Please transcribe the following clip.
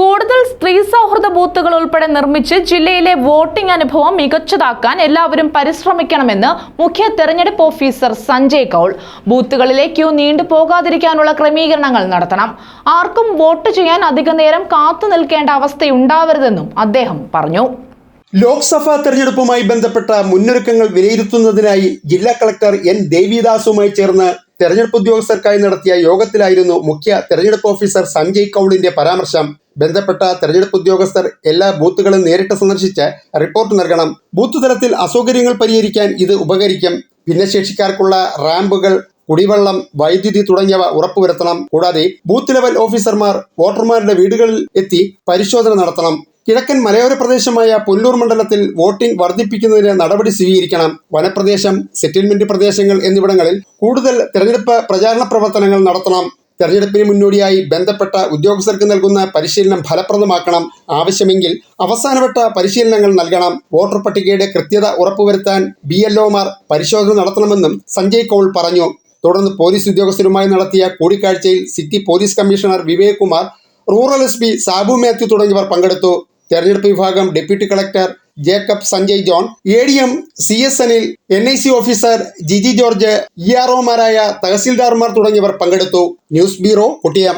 കൂടുതൽ സ്ത്രീ സൗഹൃദ ബൂത്തുകൾ ഉൾപ്പെടെ നിർമ്മിച്ച് ജില്ലയിലെ വോട്ടിംഗ് അനുഭവം മികച്ചതാക്കാൻ എല്ലാവരും പരിശ്രമിക്കണമെന്ന് മുഖ്യ തെരഞ്ഞെടുപ്പ് ഓഫീസർ സഞ്ജയ് കൗൾ. ബൂത്തുകളിലെ ക്യൂ നീണ്ടു പോകാതിരിക്കാനുള്ള ക്രമീകരണങ്ങൾ നടത്തണം. ആർക്കും വോട്ട് ചെയ്യാൻ അധിക നേരം കാത്തു നിൽക്കേണ്ട അവസ്ഥയുണ്ടാവരുതെന്നും അദ്ദേഹം പറഞ്ഞു. ലോക്സഭാ തെരഞ്ഞെടുപ്പുമായി ബന്ധപ്പെട്ട മുന്നൊരുക്കങ്ങൾ വിലയിരുത്തുന്നതിനായി ജില്ലാ കളക്ടർ എൻ. ദേവിദാസുമായി ചേർന്ന് തെരഞ്ഞെടുപ്പ് ഉദ്യോഗസ്ഥർക്കായി നടത്തിയ യോഗത്തിലായിരുന്നു മുഖ്യ തെരഞ്ഞെടുപ്പ് ഓഫീസർ സഞ്ജയ് കൗളിന്റെ പരാമർശം. ബന്ധപ്പെട്ട തെരഞ്ഞെടുപ്പ് ഉദ്യോഗസ്ഥർ എല്ലാ ബൂത്തുകളും നേരിട്ട് സന്ദർശിച്ച് റിപ്പോർട്ട് നൽകണം. ബൂത്ത് തലത്തിൽ അസൗകര്യങ്ങൾ പരിഹരിക്കാൻ ഇത് ഉപകരിക്കും. ഭിന്നശേഷിക്കാർക്കുള്ള റാമ്പുകൾ കുടിവെള്ളം വൈദ്യുതി തുടങ്ങിയവ ഉറപ്പുവരുത്തണം. കൂടാതെ ബൂത്ത് ലെവൽ ഓഫീസർമാർ വോട്ടർമാരുടെ വീടുകളിൽ എത്തി പരിശോധന നടത്തണം. കിഴക്കൻ മലയോര പ്രദേശമായ പുല്ലൂർ മണ്ഡലത്തിൽ വോട്ടിംഗ് വർദ്ധിപ്പിക്കുന്നതിന് നടപടി സ്വീകരിക്കണം. വനപ്രദേശം സെറ്റിൽമെന്റ് പ്രദേശങ്ങൾ എന്നിവിടങ്ങളിൽ കൂടുതൽ തെരഞ്ഞെടുപ്പ് പ്രചാരണ പ്രവർത്തനങ്ങൾ നടത്തണം. തെരഞ്ഞെടുപ്പിന് മുന്നോടിയായി ബന്ധപ്പെട്ട ഉദ്യോഗസ്ഥർക്ക് നൽകുന്ന പരിശീലനം ഫലപ്രദമാക്കണം ആവശ്യമെങ്കിൽ അവസാനവട്ട പരിശീലനങ്ങൾ നൽകണം. വോട്ടർ പട്ടികയുടെ കൃത്യത ഉറപ്പുവരുത്താൻ ബി എൽഒമാർ പരിശോധന നടത്തണമെന്നും സഞ്ജയ് കൗൾ പറഞ്ഞു. തുടർന്ന് പോലീസ് ഉദ്യോഗസ്ഥരുമായി നടത്തിയ കൂടിക്കാഴ്ചയിൽ city police commissioner Vivek Kumar rural S P Sabu Mathew തുടങ്ങിയവർ പങ്കെടുത്തു. തെരഞ്ഞെടുപ്പ് വിഭാഗം deputy collector Jacob Sanjay John A D M C S Anil N I C officer Giji George E ആർഒമാരായ തഹസീൽദാർമാർ തുടങ്ങിയവർ പങ്കെടുത്തു. News bureau Kottayam.